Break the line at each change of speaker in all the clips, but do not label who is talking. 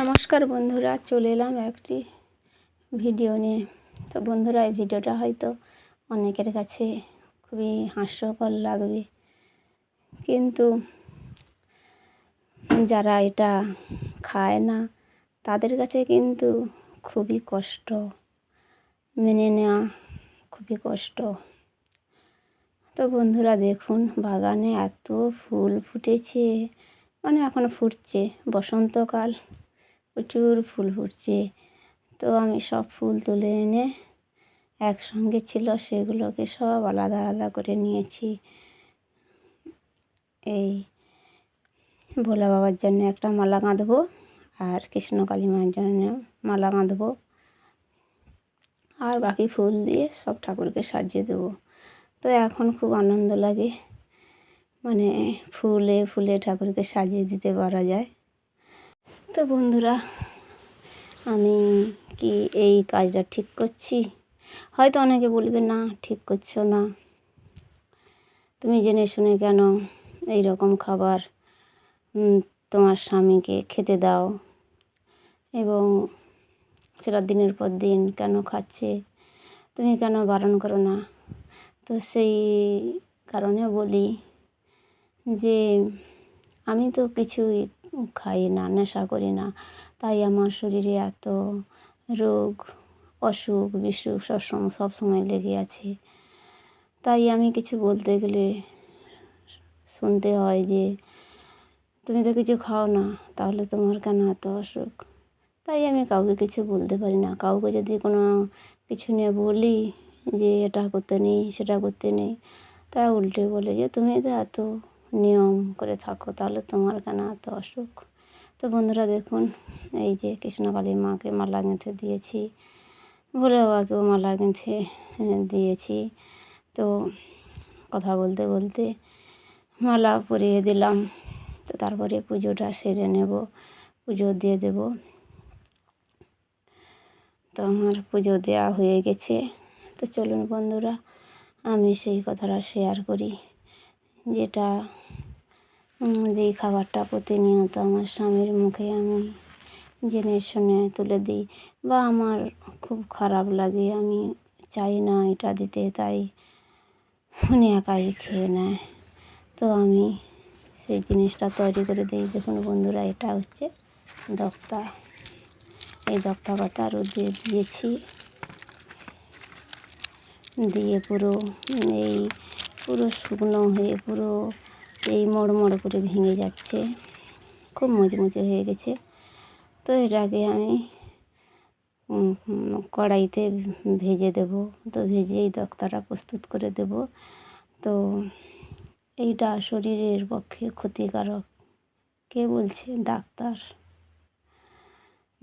নমস্কার বন্ধুরা, চলে এলাম একটি ভিডিও নিয়ে। তো বন্ধুরা, এই ভিডিওটা হয়তো অনেকের কাছে খুবই হাস্যকর লাগবে। কিন্তু যারা এটা খায় না, তাদের কাছে কিন্তু খুবই কষ্ট, মেনে নেওয়া খুবই কষ্ট। তো বন্ধুরা, দেখুন, বাগানে এত ফুল ফুটেছে মানে এখন ফুটছে, বসন্তকাল। প্রচুর ফুল ফুটছে। তো আমি সব ফুল তুলে এনে একসঙ্গে ছিল, সেগুলোকে সব আলাদা আলাদা করে নিয়েছি। এই ভোলা বাবার জন্য একটা মালা গাঁথবো আর কৃষ্ণকালী মায়ের জন্য মালা গাঁথবো আর বাকি ফুল দিয়ে সব ঠাকুরকে সাজিয়ে দেবো। তো এখন খুব আনন্দ লাগে। মানে ফুলে ফুলে ঠাকুরকে সাজিয়ে দিতে পারা যায়। তো বন্ধুরা, আমি কি এই কাজটা ঠিক করছি? হয়তো অনেকে বলবে, না, ঠিক করছ না। তুমি জেনে শুনে কেন এই রকম খাবার তোমার স্বামীকে খেতে দাও এবং সেটা দিনের পর দিন কেন খাচ্ছে? তুমি কেন বারণ করো না? তো সেই কারণে বলি যে, আমি তো কিছুই খাই না, নেশা করি না। তাই আমার শরীরে এত রোগ, অসুখ, বিসুখ সব সব সময় লেগে আছে। তাই আমি কিছু বলতে গেলে শুনতে হয় যে, তুমি তো কিছু খাও না, তাহলে তোমার কেন এত অসুখ? তাই আমি কাউকে কিছু বলতে পারি না। কাউকে যদি কোনো কিছু নিয়ে বলি যে, এটা করতে নেই, সেটা করতে নেই তা উল্টে বলে যে, তুমি তো এত নিয়ম করে থাকো, তাহলে তোমার কেন এত অসুখ? তো বন্ধুরা দেখুন, এই যে কৃষ্ণকালী মাকে মালা গেঁথে দিয়েছি, ভোলে বাবাকেও মালা গেঁথে দিয়েছি। তো কথা বলতে বলতে মালা পরিয়ে দিলাম, তো তারপরে পুজোটা সেরে নেব, পুজো দিয়ে দেব। তো আমার পুজো দেওয়া হয়ে গেছে। তো চলুন বন্ধুরা, আমি সেই কথাটা শেয়ার করি, যেটা যেই খাবারটা প্রতিনিয়ত আমার স্বামীর মুখে আমি জেনে শুনে তুলে দিই বা আমার খুব খারাপ লাগে, আমি চাই না এটা দিতে, তাই উনি একাই খেয়ে নেয়। তো আমি সেই জিনিসটা তৈরি করে দিই, দেখুন বন্ধুরা, এটা হচ্ছে দক্তা। এই দক্তা পাতা রোদে দিয়েছি। দিয়ে পুরো, এই পুরো শুকনো হয়ে পুরো এই মোড় মোড় করে ভেঙে যাচ্ছে। খুব মুচমুচে হয়ে গেছে। তো এটাকে আমি কড়াইতে ভেজে দেব। তো ভেজে এই দক্তাটা প্রস্তুত করে দেব। তো এইটা শরীরের পক্ষে ক্ষতিকারক। কে বলছে? ডাক্তার।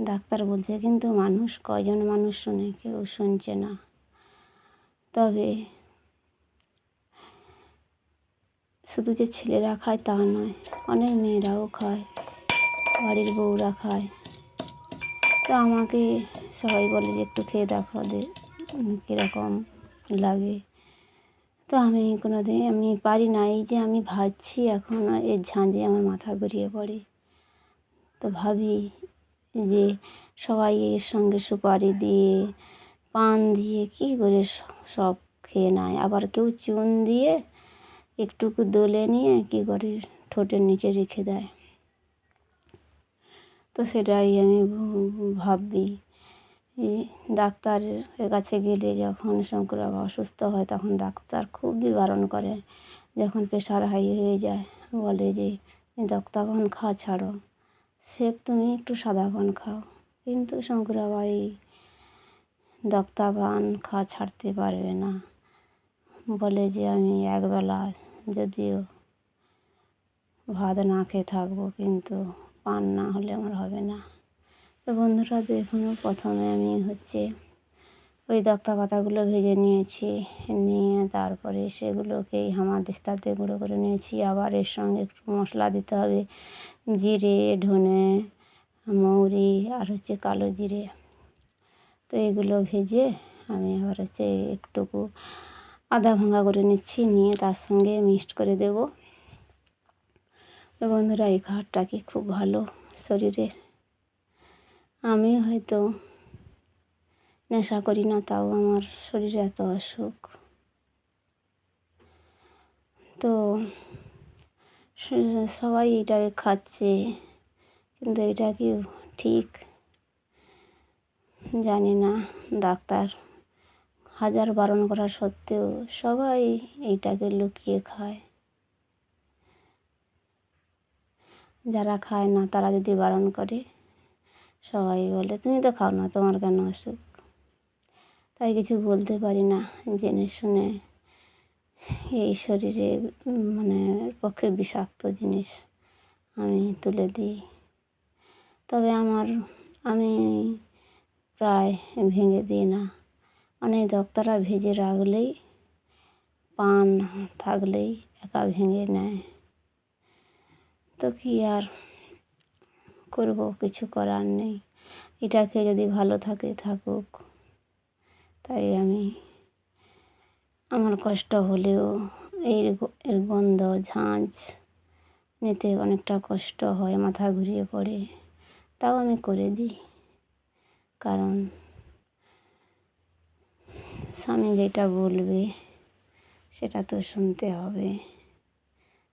ডাক্তার বলছে, কিন্তু মানুষ, কয়জন মানুষ শুনে কেউ শুনছে না? তবে শুধু যে ছেলেরা খায় তা নয়, অনেক মেয়েরাও খায়, বাড়ির বউরা খায়। তো আমাকে সবাই বলে যে, একটু খেয়ে দেখো দে কীরকম লাগে। তো আমি কোনো দিন আমি পারি না, এই যে আমি ভাবছি এখন, এর ঝাঁঝে আমার মাথা ঘুরিয়ে পড়ে। তো ভাবি যে, সবাই এর সঙ্গে সুপারি দিয়ে, পান দিয়ে, কী করে সব খেয়ে নেয়? আবার কেউ চুন দিয়ে একটুকু দোলে নিয়ে কী করে ঠোঁটের নিচে রেখে দেয়। তো সেটাই আমি ভাবি। ডাক্তারের কাছে গেলে যখন শঙ্কর বাবা অসুস্থ হয় তখন ডাক্তার খুবই বারণ করে। যখন প্রেশার হাই হয়ে যায়, বলে যে দক্তা পান খাওয়া ছাড়ো। সে তুমি একটু সাদা পান খাও। কিন্তু শঙ্কর বাবা এই দক্তা পান খাওয়া ছাড়তে পারবে না। বলে যে, আমি একবেলা যদিও ভাত না খেয়ে থাকব, কিন্তু পান না হলে আমার হবে না। তো বন্ধুরা, দেখুন, প্রথমে আমি হচ্ছে ওই দক্তা পাতাগুলো ভেজে নিয়েছি, নিয়ে তারপরে সেগুলোকেই হামাদিস্তাতে গুঁড়ো করে নিয়েছি। আবার এর সঙ্গে একটু মশলা দিতে হবে, জিরে, ধনে, মৌরি আর হচ্ছে কালো জিরে। তো এগুলো ভেজে আমি আবার হচ্ছে একটুকু আদা ভাঙা করে নিচ্ছি, নিয়ে তার সঙ্গে মিক্সড করে দেব। বন্ধুরা, এই খাবারটা কি খুব ভালো শরীরের? আমি হয়তো নেশা করি না, তাও আমার শরীরে এত অসুখ। তো সবাই এটাকে খাচ্ছে, কিন্তু এটা কি ঠিক? জানি না, ডাক্তার হাজার বারণ করা সত্ত্বেও সবাই এইটাকে লুকিয়ে খায়। যারা খায় না, তারা যদি বারণ করে, সবাই বলে, তুমি তো খাও না, তোমার কেন অসুখ? তাই কিছু বলতে পারি না, জেনে শুনে। এই শরীরে মানে পক্ষে বিষাক্ত জিনিস আমি তুলে দিই। তবে আমার, আমি প্রায় ভেঙে দিই না। অনেক ডাক্তাররা ভেজে রাখলেই, পান থাকলেই একা ভেঙে নেয়। তো কি আর করব, কিছু করার নেই। এটা খেয়ে যদি ভালো থাকে, থাকুক। তাই আমি আমার কষ্ট হলেও এর এর গন্ধ ঝাঁঝ নিতে অনেকটা কষ্ট হয়, মাথা ঘুরিয়ে পড়ে। তাও আমি করে দিই। কারণ স্বামী যেটা বলবে, সেটা তো শুনতে হবে।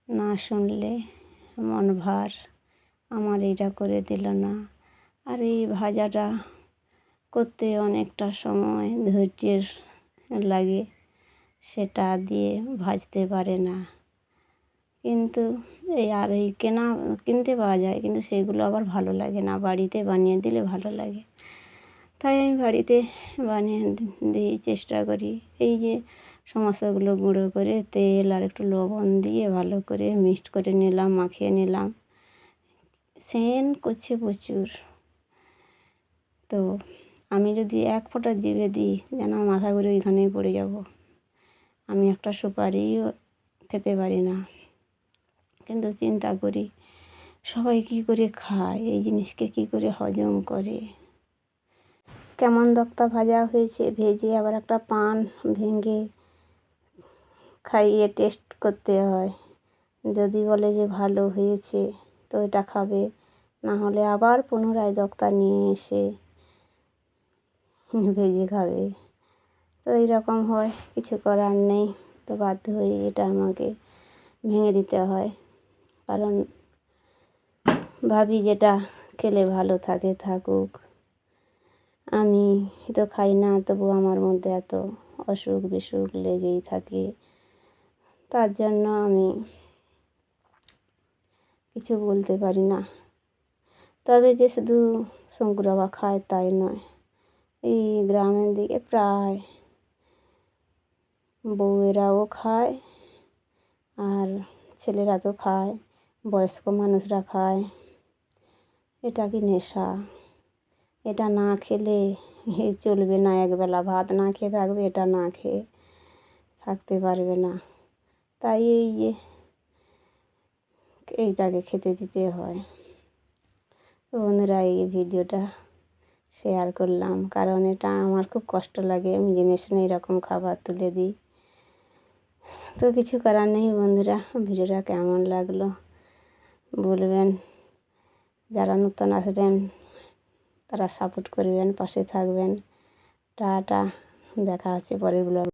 না শুনলে মন ভার, আমার এইটা করে দিল না। আর এই ভাজাটা করতে অনেকটা সময় ধৈর্যের লাগে, সেটা দিয়ে ভাজতে পারে না। কিন্তু এই আর এই কেনা, কিনতে পাওয়া যায়, কিন্তু সেগুলো আবার ভালো লাগে না। বাড়িতে বানিয়ে দিলে ভালো লাগে। তাই আমি বাড়িতে বানিয়ে দিই, চেষ্টা করি। এই যে সমস্তগুলো গুঁড়ো করে তেল আর একটু লবণ দিয়ে ভালো করে মিক্সড করে নিলাম, মাখিয়ে নিলাম। সেন করছে প্রচুর। তো আমি যদি এক ফোঁটা জিভে দিই, যেন মাথা ঘুরে ওইখানেই পড়ে যাব। আমি একটা সুপারিও খেতে পারি না। কিন্তু চিন্তা করি, সবাই কী করে খায়? এই জিনিসকে কী করে হজম করে? কেমন দক্তা ভাজা হয়েছে, ভেজে আবার একটা পান ভেঙে খাইয়ে টেস্ট করতে হয়। যদি বলে যে ভালো হয়েছে, তো এটা খাবে। না হলে আবার পুনরায় দক্তা নিয়ে এসে ভেজে খাবে। তো এইরকম হয়, কিছু করার নেই। তো বাধ্য হয়ে এটা আমাকে ভেঙে দিতে হয়। কারণ ভাবি যেটা খেলে ভালো থাকে, থাকুক। আমি তো খাই না, তবু আমার মধ্যে এত অসুখ বিসুখ লেগেই থাকে। তার জন্য আমি কিছু বলতে পারি না। তবে যে শুধু শঙ্কর বাবা খায় তাই নয়, এই গ্রামের দিকে প্রায় বউয়েরাও খায় আর ছেলেরা তো খায়, বয়স্ক মানুষরা খায়। এটা কি নেশা? এটা না খেলে চলবে না, একবেলা ভাত না খেয়ে থাকবে, এটা না খেয়ে থাকতে পারবে না। তাই এই যে এইটাকে খেতে দিতে হয়। তো বন্ধুরা, এই ভিডিওটা শেয়ার করলাম কারণ এটা আমার খুব কষ্ট লাগে, আমি জেনে শুনে এরকম খাবার তুলে দিই। তো কিছু করার নেই বন্ধুরা, ভিডিওটা কেমন লাগল বলবেন। যারা নতুন আসবেন তারা সাপোর্ট করবেন পাশে থাকবেন। টাটা দেখা হচ্ছে পরের